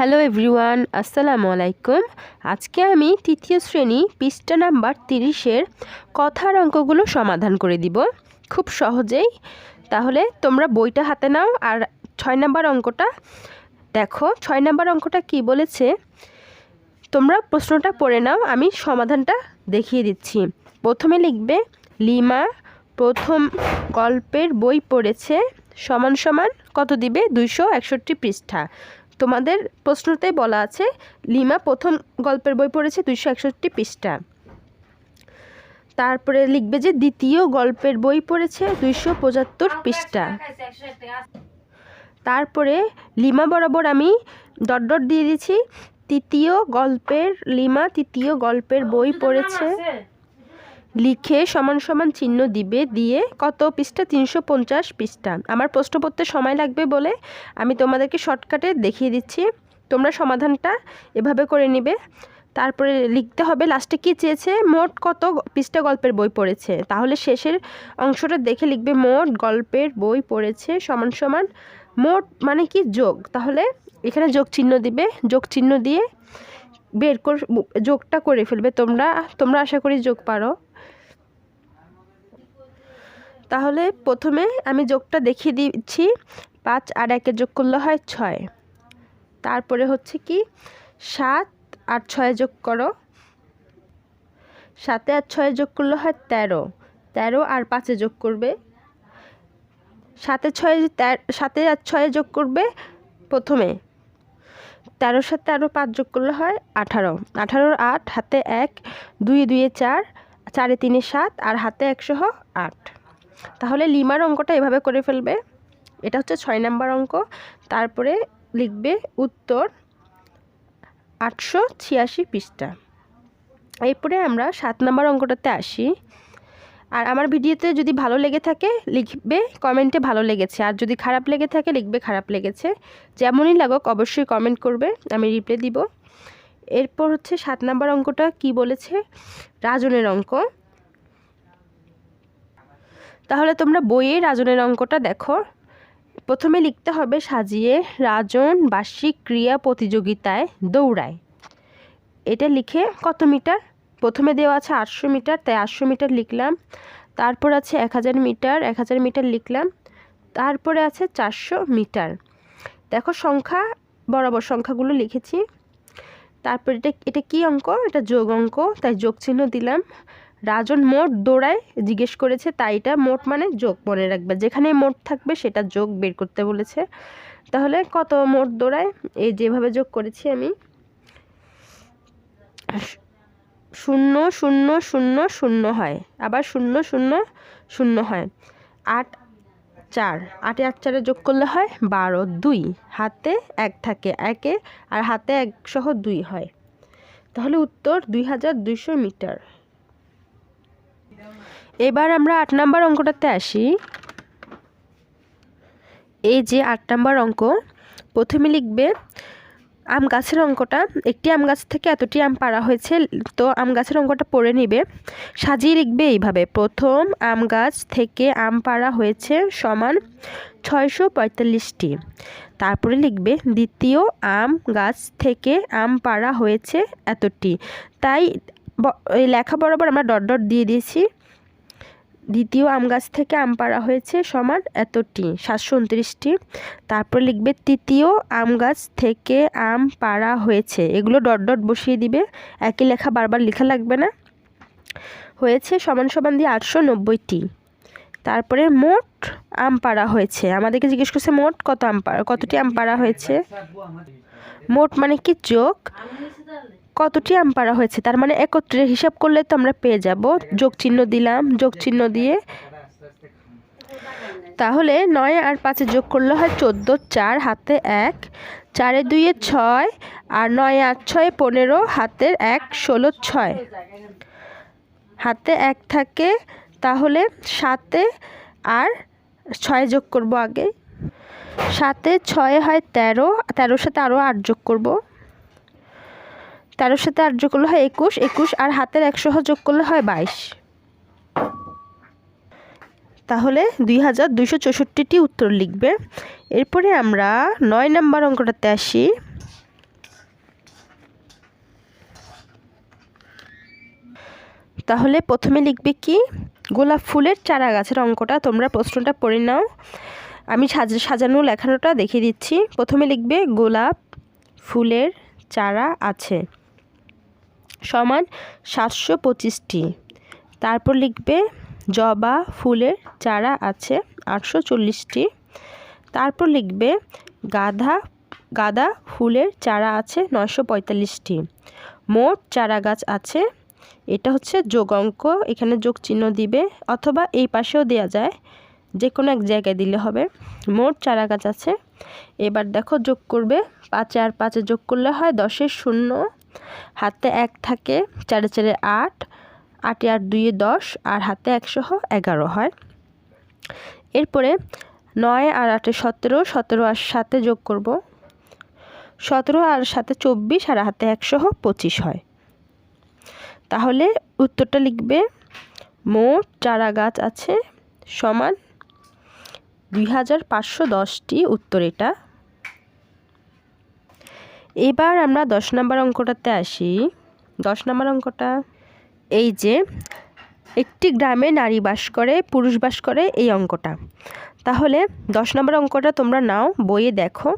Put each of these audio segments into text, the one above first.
Hello everyone, আসসালামু আলাইকুম। আজকে আমি তৃতীয় শ্রেণি পৃষ্ঠা নাম্বার তিরিশের কথার অঙ্কগুলো সমাধান করে দিব। খুব সহজেই। তাহলে তোমরা বইটা হাতে নাও আর ছয় নাম্বার অঙ্কটা দেখো। ছয় নাম্বার অঙ্কটা কি বলেছে? তোমরা প্রশ্নটা পড়ে নাও, আমি সমাধানটা দেখিয়ে দিচ্ছি। প্রথমে লিখবে, লিমা প্রথম গল্পের বই পড়েছে, সমান সমান কত দিবে? দুইশো একষট্টি পৃষ্ঠা। তোমাদের প্রশ্নতে বলা আছে, লিমা প্রথম গল্পের বই পড়েছে দুইশো একষট্টি পৃষ্ঠা। তারপরে লিখবে যে দ্বিতীয় গল্পের বই পড়েছে দুইশো পঁচাত্তর পৃষ্ঠা। তারপরে লিমা বরাবর আমি ডট ডট দিয়ে দিয়েছি, তৃতীয় গল্পের, লিমা তৃতীয় গল্পের বই পড়েছে। লিখে সমান সমান চিহ্ন দিবে, দিয়ে কত পৃষ্ঠা? তিনশো পঞ্চাশ পৃষ্ঠা। আমার প্রশ্ন পড়তে সময় লাগবে বলে আমি তোমাদেরকে শর্টকাটে দেখিয়ে দিচ্ছি। তোমরা সমাধানটা এভাবে করে নিবে। তারপরে লিখতে হবে লাস্টে কি চেয়েছে? মোট কত পৃষ্ঠা গল্পের বই পড়েছে? তাহলে শেষের অংশটা দেখে লিখবে, মোট গল্পের বই পড়েছে সমান সমান মোট মানে কি? যোগ। তাহলে এখানে যোগ চিহ্ন দিবে। যোগ চিহ্ন দিয়ে বের কর, যোগটা করে ফেলবে তোমরা। তোমরা আশা করি যোগ পারো। তাহলে প্রথমে আমি যোগটা দেখিয়ে দিচ্ছি। পাঁচ আর একে যোগ করলে হয় ছয়। তারপরে হচ্ছে কি, সাত আর ছয় যোগ করো। সাতে আর ছয় যোগ করলে হয় তেরো। তেরো আর পাঁচে যোগ করবে। সাতে ছয় সাতে আর ছয়ে যোগ করবে প্রথমে। তেরোর সাথে আরও পাঁচ যোগ করলে হয় আঠারো। আঠারোর আট, হাতে এক, দুই, দুইয়ে চার, চারে তিনে সাত, আর হাতে একশো আট। তাহলে লিমার অঙ্কটা এভাবে করে ফেলবে। এটা হচ্ছে ছয় নাম্বার অঙ্ক। তারপরে লিখবে উত্তর আটশো ছিয়াশি পৃষ্ঠা। এরপরে আমরা সাত নাম্বার অঙ্কটাতে আসি। আর আমার ভিডিওতে যদি ভালো লেগে থাকে, লিখবে কমেন্টে ভালো লেগেছে। আর যদি খারাপ লেগে থাকে, লিখবে খারাপ লেগেছে। যেমনই লাগুক, অবশ্যই কমেন্ট করবে, আমি রিপ্লাই দিব। এরপর হচ্ছে সাত নাম্বার অঙ্কটা কি বলেছে? রাজনের অঙ্ক। তাহলে তোমরা বইয়ে রাজনের অঙ্কটা দেখো। প্রথমে লিখতে হবে সাজিয়ে রাজন বার্ষিক ক্রিয়া প্রতিযোগিতায় দৌড়ায়। এটা লিখে কত মিটার? প্রথমে দেওয়া আছে আটশো মিটার, তাই আটশো মিটার লিখলাম। তারপর আছে এক হাজার মিটার, এক হাজার মিটার লিখলাম। তারপরে আছে চারশো মিটার। দেখো সংখ্যা, বরাবর সংখ্যাগুলো লিখেছি। তারপর এটা এটা কী অঙ্ক? এটা যোগ অঙ্ক, তাই যোগ চিহ্ন দিলাম। রাজন মোট দৌড়ায়, জিজ্ঞেস করেছে, তাই এটা মোট মানে যোগ মনে রাখবে। যেখানে মোট থাকবে সেটা যোগ বের করতে বলেছে। তাহলে কত মোট দৌড়ায়? এই যেভাবে যোগ করেছি আমি। শূন্য শূন্য শূন্য শূন্য হয়। আবার শূন্য শূন্য শূন্য হয়। আট, চার। আটে আট, চারে যোগ করলে হয় বারো, দুই। হাতে এক থাকে একে, আর হাতে এক সহ দুই হয়। তাহলে উত্তর দুই হাজার দুইশো মিটার। এবার আমরা আট নাম্বার অঙ্কটাতে আসি। এই যে আট নাম্বার অঙ্ক, প্রথমে লিখবে, আম গাছের অঙ্কটা, একটি আম গাছ থেকে এতটি আম পাড়া হয়েছে, তো আম গাছের অঙ্কটা পড়ে নিবে। সাজিয়ে লিখবে এইভাবে, প্রথম আম গাছ থেকে আম পাড়া হয়েছে সমান ছয়শো পঁয়তাল্লিশটি। তারপরে লিখবে, দ্বিতীয় আম গাছ থেকে আম পাড়া হয়েছে এতটি। তাই লেখা বরাবর আমরা ডট ডট দিয়ে দিয়েছি। দ্বিতীয় আম গাছ থেকে আম পাড়া হয়েছে সমান এতটি, সাতশো উনত্রিশটি। তারপর লিখবে তৃতীয় আম গাছ থেকে আম পাড়া হয়েছে। এগুলো ডট ডট বসিয়ে দিবে। একই লেখা বারবার লেখা লাগবে না। হয়েছে সমান সমান দিয়ে আটশো নব্বইটি। তারপরে মোট আম পাড়া হয়েছে। আমাদেরকে জিজ্ঞেস করছে, মোট কত আম পাড়া, কতটি আম পাড়া হয়েছে? মোট মানে কি যোগ কতটি আম পাড়া হয়েছে? তার মানে একত্রে হিসাব করলে তো আমরা পেয়ে যাব। যোগ চিহ্ন দিলাম, যোগ চিহ্ন দিয়ে। তাহলে নয় আর পাঁচে যোগ করলে হয় চোদ্দ, চার হাতে এক, চারে দুইয়ে ছয়, আর নয় আট ছয় পনেরো, হাতের এক, ষোলো, ছয়। হাতে এক থাকে, তাহলে সাতে আর ছয় যোগ করব আগে। সাতে ছয় হয় তেরো, তেরোর সাথে আরও আট যোগ করব। তেরোর সাথে আট যোগ করলে হয় একুশ একুশ আর হাতের একশো যোগ করলে হয় বাইশ। তাহলে দুই হাজার দুইশো চৌষট্টিটি উত্তর লিখবে। এরপরে আমরা নয় নাম্বার অঙ্কটাতে আসি। তাহলে প্রথমে লিখবে কি? গোলাপ ফুলের চারা গাছের অঙ্কটা, তোমরা প্রশ্নটা পড়ে নাও। আমি সাজা, সাজানো লেখানোটা দেখিয়ে দিচ্ছি। প্রথমে লিখবে গোলাপ ফুলের চারা আছে। সমান সাতশো পঁচিশটি। তারপর লিখবে, জবা ফুলের চারা আছে আটশো চল্লিশটি। তারপর লিখবে, গাধা, গাঁদা ফুলের চারা আছে নয়শো পঁয়তাল্লিশটি। মোট চারা গাছ আছে, এটা হচ্ছে যোগ অঙ্ক, এখানে যোগ চিহ্ন দিবে, অথবা এই পাশেও দেওয়া যায় যে কোনো এক জায়গায় দিলে হবে। মোট চারা গাছ আছে, এবার দেখো যোগ করবে, পাঁচে আর পাঁচে যোগ করলে হয় দশের শূন্য। হাতে এক থাকে চারে চারে আট, আটে আট দুইয়ে দশ, আর হাতে একশো এগারো হয়। এরপরে নয় আর আটে সতেরো সতেরো আর সাথে যোগ করব। সতেরো আর সাথে চব্বিশ, আর হাতে একশো পঁচিশ হয়। তাহলে উত্তরটা লিখবে, মোট চারা গাছ আছে সমান দুই হাজার পাঁচশো দশটি উত্তর এটা। এবার আমরা দশ নম্বর অঙ্কটাতে আসি। দশ নম্বর অঙ্কটা, এই যে একটি গ্রামে নারী বাস করে, পুরুষ বাস করে, এই অঙ্কটা। তাহলে দশ নম্বর অঙ্কটা তোমরা নাও, বইয়ে দেখো।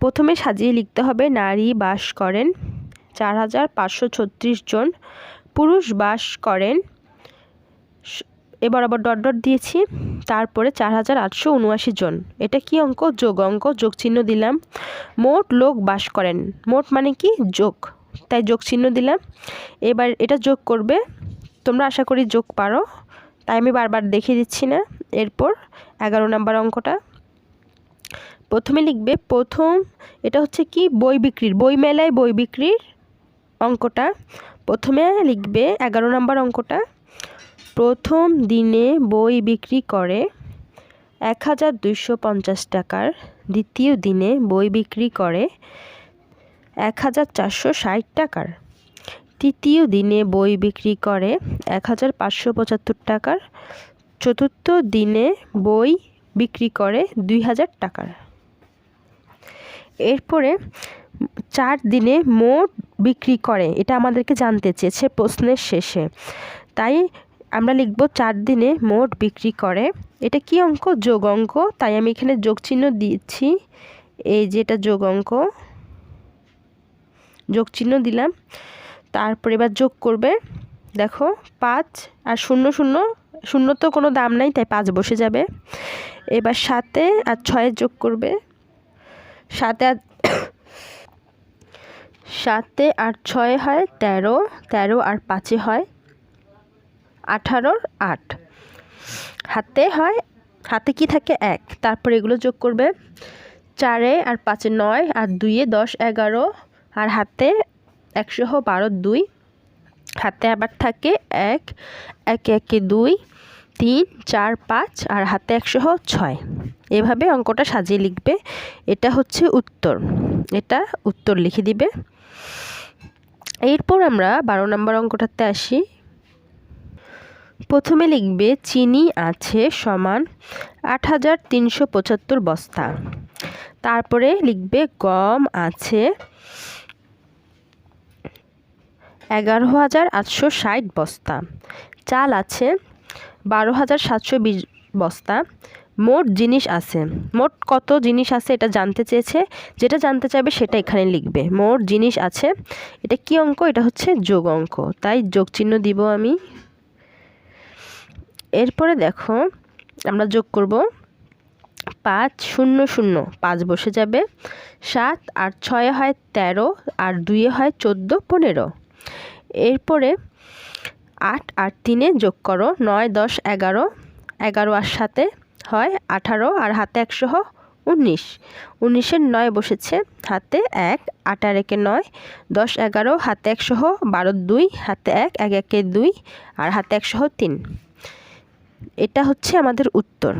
প্রথমে সাজিয়ে লিখতে হবে, নারী বাস করেন চার হাজার পাঁচশো ছত্রিশ জন, পুরুষ বাস করেন এবার আবার ডট ডট দিয়েছি, তারপরে চার হাজার আটশো উনআশি জন। এটা কি অঙ্ক? যোগ অঙ্ক, যোগ চিহ্ন দিলাম। মোট লোক বাস করেন। মোট মানে কি? যোগ। তাই যোগ চিহ্ন দিলাম। এবার এটা যোগ করবে। তোমরা আশা করি যোগ পারো। তাই আমি বারবার দেখিয়ে দিচ্ছি না। এরপর এগারো নাম্বার অঙ্কটা। প্রথমে লিখবে, প্রথম এটা হচ্ছে কি? বই বিক্রির, বই মেলায় বই বিক্রির অঙ্কটা। প্রথমে লিখবে এগারো নাম্বার অঙ্কটা। প্রথম দিনে বই বিক্রি করে এক হাজার দুইশো পঞ্চাশ টাকার। দ্বিতীয় দিনে বই বিক্রি করে এক হাজার চারশো ষাট টাকার। তৃতীয় দিনে বই বিক্রি করে এক হাজার পাঁচশো পঁচাত্তর টাকার। চতুর্থ দিনে বই বিক্রি করে দুই হাজার টাকার। এরপরে চার দিনে মোট বিক্রি করে, এটা আমাদেরকে জানতে চেয়েছে প্রশ্নের শেষে। তাই আমরা লিখব চার দিনে মোট বিক্রি করে। এটা কি অঙ্ক? যোগ অঙ্ক। তাই আমি এখানে যোগ চিহ্ন দিচ্ছি। এই যে এটা যোগ অঙ্ক। যোগ চিহ্ন দিলাম। তারপর এবার যোগ করবে। দেখো, পাঁচ আর শূন্য শূন্য শূন্য তো কোনো দাম নাই, তাই পাঁচ বসে যাবে। এবার সাতে আর ছয়ে যোগ করবে। সাতে আর সাতে আর ছয় হয় তেরো তেরো আর পাঁচে হয় আঠারোর আট। হাতে হয়, হাতে কি থাকে? এক। তারপর এগুলো যোগ করবে চারে আর পাঁচে নয় আর দুইয়ে দশ, এগারো। আর হাতে একশো বারো, দুই। হাতে আবার থাকে এক, একে একে দুই, তিন, চার, পাঁচ আর হাতে একশো ছয়। এভাবে অঙ্কটা সাজিয়ে লিখবে। এটা হচ্ছে উত্তর। এটা উত্তর লিখে দিবে। এরপর আমরা বারো নম্বর অঙ্কটাতে আসি। প্রথমে লিখবে চিনি আছে সমান আট হাজার তিনশো পঁচাত্তর বস্তা। তারপরে লিখবে গম আছে এগারো হাজার আটশো ষাট বস্তা। চাল আছে বারো হাজার সাতশো বস্তা। মোট জিনিস আছে। মোট কত জিনিস আছে এটা জানতে চেয়েছে? যেটা জানতে চাইবে সেটা এখানে লিখবে। মোট জিনিস আছে। এটা কি অঙ্ক? এটা হচ্ছে যোগ অঙ্ক। তাই যোগ চিহ্ন দিব আমি। এরপরে দেখো, আমরা যোগ করব পাঁচ শূন্য শূন্য। পাঁচ বসে যাবে। সাত আর ছয়ে হয় তেরো আর দুইয়ে হয় চোদ্দ, পনেরো। এরপরে আট আর তিনে যোগ করো, নয়, দশ, এগারো। এগারো আর সাথে হয় আঠারো আর হাতে একশো উনিশ। উনিশের নয় বসেছে, হাতে এক, আট আর একে নয়, দশ, এগারো, হাতে একশো বারো, দুই, হাতে এক এক, একে দুই আর হাতে একশো তিন। এটা হচ্ছে আমাদের উত্তর।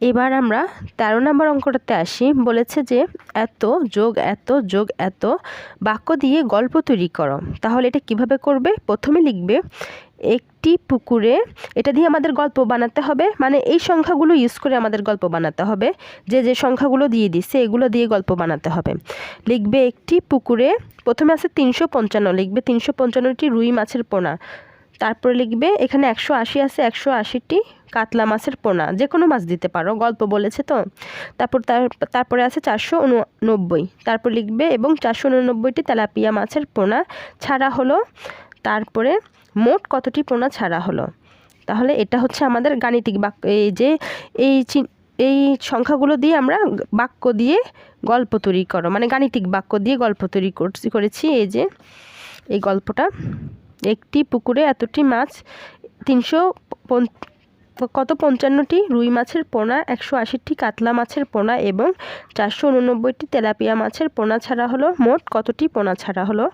এবার আমরা তেরো নম্বর অঙ্কটাতে আসি। বলেছে যে, এত যোগ এত যোগ, এত বাক্য দিয়ে গল্প তৈরি করো। তাহলে এটা কীভাবে করবে? প্রথমে লিখবে, একটি পুকুরে এটা দিয়ে আমাদের গল্প বানাতে হবে। মানে এই সংখ্যাগুলো ইউজ করে আমাদের গল্প বানাতে হবে। যে যে সংখ্যাগুলো দিয়ে দিচ্ছে এগুলো দিয়ে গল্প বানাতে হবে। লিখবে, একটি পুকুরে প্রথমে আছে তিনশো পঞ্চান্ন, লিখবে তিনশো পঞ্চান্নটি রুই মাছের পোনা। তারপরে লিখবে, এখানে একশো আশি আছে, একশো আশিটি কাতলা মাছের পোনা। যে কোনো মাছ দিতে পারো, গল্প বলেছে তো। তারপর তার, তারপরে আছে চারশো উননব্বই। তারপর লিখবে, এবং চারশো উননব্বইটি তেলাপিয়া মাছের পোনা ছাড়া হলো, তারপরে মোট কতটি পোনা ছাড়া হলো? তাহলে এটা হচ্ছে আমাদের গাণিতিক বাক্য। এই যে, এই এই সংখ্যাগুলো দিয়ে আমরা বাক্য দিয়ে গল্প তৈরি করো। মানে গাণিতিক বাক্য দিয়ে গল্প তৈরি করছি, করেছি। এই যে, এই গল্পটা একটি পুকুরে এতটি মাছ, তিনশো কত পঞ্চান্নটি? রুই মাছের পোনা, একশো আশিটি কাতলা মাছের পোনা এবং চারশো উননব্বইটি তেলাপিয়া মাছের পোনা ছাড়া হলো মোট কতটি পোনা ছাড়া হলো?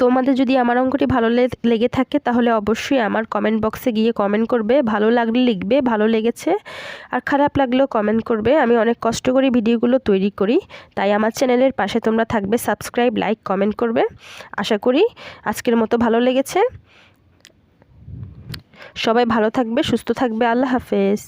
তোমাদের যদি আমার অঙ্কটি ভালো লেগে থাকে তাহলে অবশ্যই আমার কমেন্ট বক্সে গিয়ে কমেন্ট করবে। ভালো লাগলে লিখবে, ভালো লেগেছে আর খারাপ লাগলেও কমেন্ট করবে। আমি অনেক কষ্ট করে ভিডিওগুলো তৈরি করি, তাই আমার চ্যানেলের পাশে তোমরা থাকবে সাবস্ক্রাইব লাইক কমেন্ট করবে। আশা করি আজকের মতো ভালো লেগেছে। সবাই ভালো থাকবে, সুস্থ থাকবে। আল্লাহ হাফেজ।